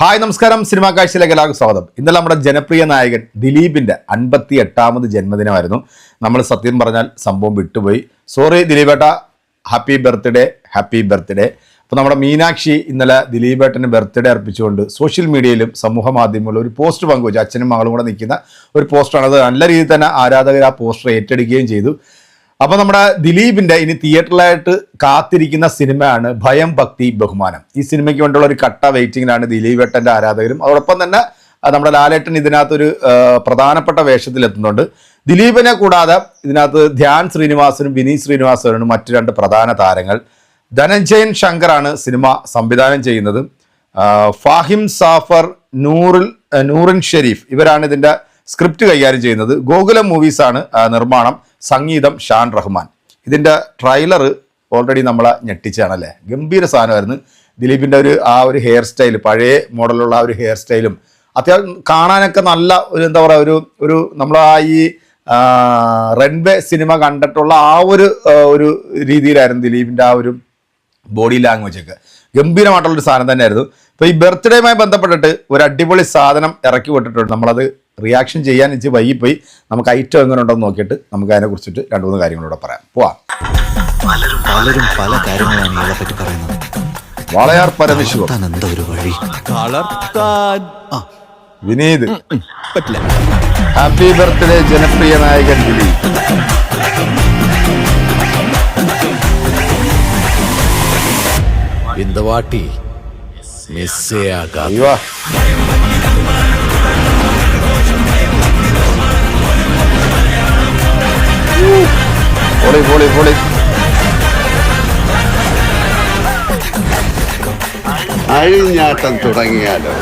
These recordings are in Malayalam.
ഹായ് നമസ്കാരം. സിനിമാ കാഴ്ചയിലേക്ക് എല്ലാവർക്കും സ്വാഗതം. ഇന്നലെ നമ്മുടെ ജനപ്രിയ നായകൻ ദിലീപിന്റെ അൻപത്തി എട്ടാമത് ജന്മദിനമായിരുന്നു. നമ്മൾ സത്യം പറഞ്ഞാൽ സംഭവം വിട്ടുപോയി. സോറി ദിലീപേട്ട. ഹാപ്പി ബർത്ത്ഡേ ഹാപ്പി ബർത്ത്ഡേ അപ്പോൾ നമ്മുടെ മീനാക്ഷി ഇന്നലെ ദിലീപേട്ടന് ബർത്ത്ഡേ അർപ്പിച്ചുകൊണ്ട് സോഷ്യൽ മീഡിയയിലും സമൂഹ മാധ്യമങ്ങളിലും ഒരു പോസ്റ്റ് പങ്കുവച്ചു. അച്ഛനും മകളും കൂടെ നിൽക്കുന്ന ഒരു പോസ്റ്റാണ് അത് നല്ല രീതിയിൽ തന്നെ ആരാധകർ ആ പോസ്റ്റർ ഏറ്റെടുക്കുകയും ചെയ്തു. അപ്പൊ നമ്മുടെ ദിലീപിന്റെ ഇനി തിയേറ്ററിലായിട്ട് കാത്തിരിക്കുന്ന സിനിമയാണ് ഭയം ഭക്തി ബഹുമാനം. ഈ സിനിമയ്ക്ക് വേണ്ടിയുള്ള ഒരു കട്ട വെയിറ്റിംഗിലാണ് ദിലീപേട്ടന്റെ ആരാധകരും. അതോടൊപ്പം തന്നെ നമ്മുടെ ലാലേട്ടൻ ഇതിനകത്ത് ഒരു പ്രധാനപ്പെട്ട വേഷത്തിൽ എത്തുന്നുണ്ട്. ദിലീപിനെ കൂടാതെ ഇതിനകത്ത് ധ്യാൻ ശ്രീനിവാസനും വിനീത് ശ്രീനിവാസനും മറ്റു രണ്ട് പ്രധാന താരങ്ങൾ. ധനഞ്ജയൻ ശങ്കറാണ് സിനിമ സംവിധാനം ചെയ്യുന്നത്. ഫാഹിം സാഫർ നൂറിൽ നൂറിൻ ഷെരീഫ് ഇവരാണ് ഇതിന്റെ സ്ക്രിപ്റ്റ് കൈകാര്യം ചെയ്യുന്നത്. ഗോകുലം മൂവീസാണ് നിർമ്മാണം. സംഗീതം ഷാൻ റഹ്മാൻ. ഇതിന്റെ ട്രെയിലർ ഓൾറെഡി നമ്മളെ ഞെട്ടിച്ചാണല്ലേ? ഗംഭീര സാധനമായിരുന്നു. ദിലീപിന്റെ ഒരു ആ ഒരു ഹെയർ സ്റ്റൈൽ പഴയ മോഡലുള്ള ആ ഒരു ഹെയർ സ്റ്റൈലും അത്യാവശ്യം കാണാനൊക്കെ നല്ല ഒരു എന്താ പറയുക ഒരു ഒരു നമ്മളെ ഈ റൺവേ സിനിമ കണ്ടിട്ടുള്ള ആ ഒരു ഒരു രീതിയിലായിരുന്നു ദിലീപിന്റെ ആ ഒരു ബോഡി ലാംഗ്വേജ് ഒക്കെ. ഗംഭീരമായിട്ടുള്ളൊരു സാധനം തന്നെയായിരുന്നു. അപ്പോൾ ഈ ബർത്ത്ഡേയുമായി ബന്ധപ്പെട്ടിട്ട് ഒരു അടിപൊളി സാധനം ഇറക്കി വിട്ടിട്ടുണ്ട്. നമ്മളത് റിയാക്ഷൻ ചെയ്യാൻ ഇച്ചിരി വൈകിപ്പോയി നമുക്ക് ഐറ്റം എങ്ങനെ ഉണ്ടെന്ന് നോക്കിയിട്ട് നമുക്ക് അതിനെ കുറിച്ചിട്ട് രണ്ട് മൂന്ന് കാര്യങ്ങളൂടെ പറയാം പോവാം പലരും പലരും പല കാര്യങ്ങളാണ് ഇയാളെ പറ്റി പറയുന്നത് വളയാർ പരമശിവം താൻ എന്താ ഒരു വഴി വളർത്താൻ ആ വിനീത് പറ്റില്ല ഹാപ്പി ബർത്ത്ഡേ ജനപ്രിയ നായകൻ ദിലീപ് இந்த வாட்டி மிஸ்ஸே ஆகாது അയ്യോ പൊളി പൊളി പൊളി അഴിഞ്ഞാട്ടം തുടങ്ങിയാലോ?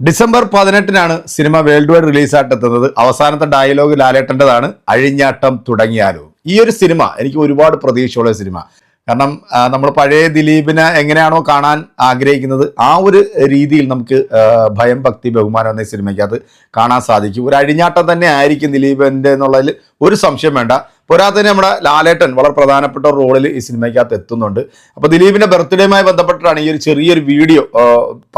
ഡിസംബർ പതിനെട്ടിനാണ് സിനിമ വേൾഡ് വൈഡ് റിലീസായിട്ട് എത്തുന്നത്. അവസാനത്തെ ഡയലോഗ് ലാലേട്ടന്റെതാണ്. അഴിഞ്ഞാട്ടം തുടങ്ങിയാലോ. ഈ ഒരു സിനിമ എനിക്ക് ഒരുപാട് പ്രതീക്ഷയുള്ള സിനിമ. കാരണം നമ്മൾ പഴയ ദിലീപിനെ എങ്ങനെയാണോ കാണാൻ ആഗ്രഹിക്കുന്നത് ആ ഒരു രീതിയിൽ നമുക്ക് ഭയം ഭക്തി ബഹുമാനം എന്ന സിനിമയ്ക്ക് സിനിമയ്ക്കകത്ത് കാണാൻ സാധിക്കും. ഒരു അഴിഞ്ഞാട്ടം തന്നെ ആയിരിക്കും ദിലീപിന്റെ എന്നുള്ളതിൽ ഒരു സംശയം വേണ്ട. പോരാത്തതിന് നമ്മുടെ ലാലേട്ടൻ വളരെ പ്രധാനപ്പെട്ട റോളിൽ ഈ സിനിമയ്ക്കകത്ത് എത്തുന്നുണ്ട്. അപ്പോൾ ദിലീപിന്റെ ബർത്ത്ഡേയുമായി ബന്ധപ്പെട്ടിട്ടാണ് ഈ ഒരു ചെറിയൊരു വീഡിയോ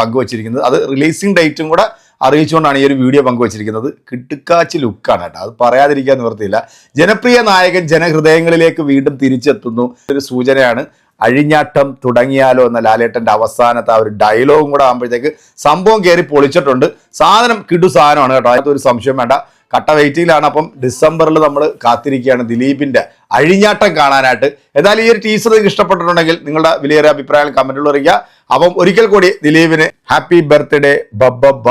പങ്കുവച്ചിരിക്കുന്നത്. അത് റിലീസിംഗ് ഡേറ്റും കൂടെ അറിയിച്ചുകൊണ്ടാണ് ഈ ഒരു വീഡിയോ പങ്കുവച്ചിരിക്കുന്നത്. കിട്ടുക്കാച്ചി ലുക്കാണ് കേട്ടോ. അത് പറയാതിരിക്കാൻ നിവർത്തിയില്ല ജനപ്രിയ നായകൻ ജനഹൃദയങ്ങളിലേക്ക് വീണ്ടും തിരിച്ചെത്തുന്നു. ഒരു സൂചനയാണ്. അഴിഞ്ഞാട്ടം തുടങ്ങിയാലോ എന്ന ലാലേട്ടന്റെ അവസാനത്തെ ആ ഒരു ഡയലോഗും കൂടെ ആകുമ്പോഴത്തേക്ക് സംഭവം കയറി പൊളിച്ചിട്ടുണ്ട്. സാധനം കിടു സാധനമാണ് കേട്ടോ. അതിനകത്ത് ഒരു സംശയം വേണ്ട. കട്ട വെയിറ്റിംഗിലാണ് അപ്പം ഡിസംബറിൽ നമ്മൾ കാത്തിരിക്കുകയാണ് ദിലീപിന്റെ അഴിഞ്ഞാട്ടം കാണാനായിട്ട്. എന്നാലും ഈ ഒരു ടീച്ചർ നിങ്ങൾക്ക് ഇഷ്ടപ്പെട്ടിട്ടുണ്ടെങ്കിൽ നിങ്ങളുടെ വിലയേറിയ അഭിപ്രായങ്ങൾ കമന്റിൽ അറിയിക്കുക. അപ്പം ഒരിക്കൽ കൂടി ദിലീപിന് ഹാപ്പി ബർത്ത്ഡേ ബബ്ബ